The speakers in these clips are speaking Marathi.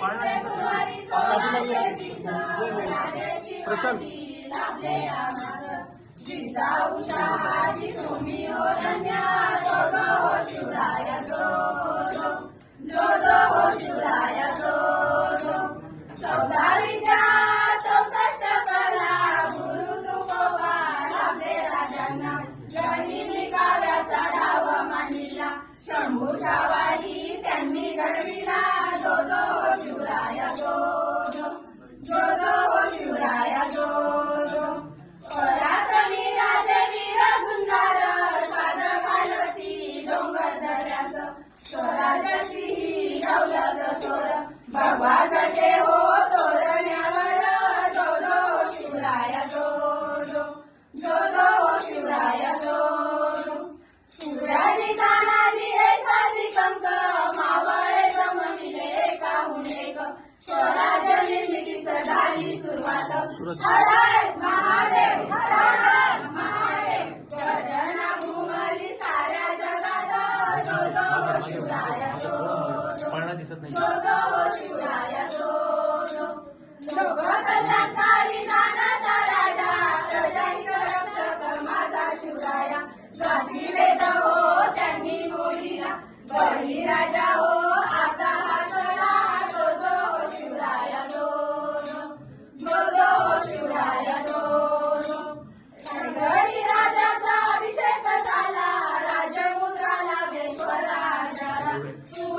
दिसते गुरुवारी भगवाचे हो तोरण्यावर जो जो शिवराया जो जो. जो जो शिवराया जो. हे मावळे एक निर्मितीस झाली सुरुवात. हर हर महादेव हर हर महादेव. गर्जना घुमली साऱ्या जगात. जो जो शिवराया जो जो.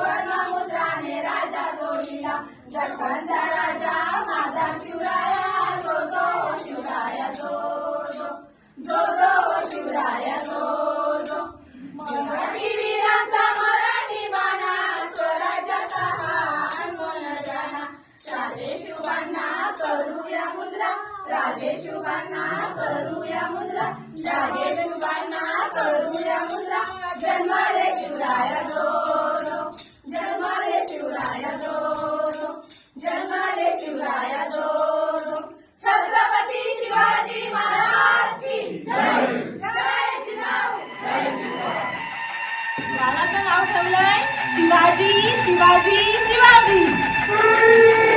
सुवर्ण मुद्राने राजा तोडिला दख्खनचा राजा माझा शिवराया जो जो हो शिवराया जो जो. जो जो हो शिवराया जो जो. मराठी वीरांचा मराठी माना स्वराज्याचा हा अनमोल जाना राजेशुभांना करूया मुद्रा राजेशुभांना करूया मुद्रा राजेशुभांना करूया मुद्रा जन्मले नाव ठेवलंय? शिवाजी शिवाजी शिवाजी.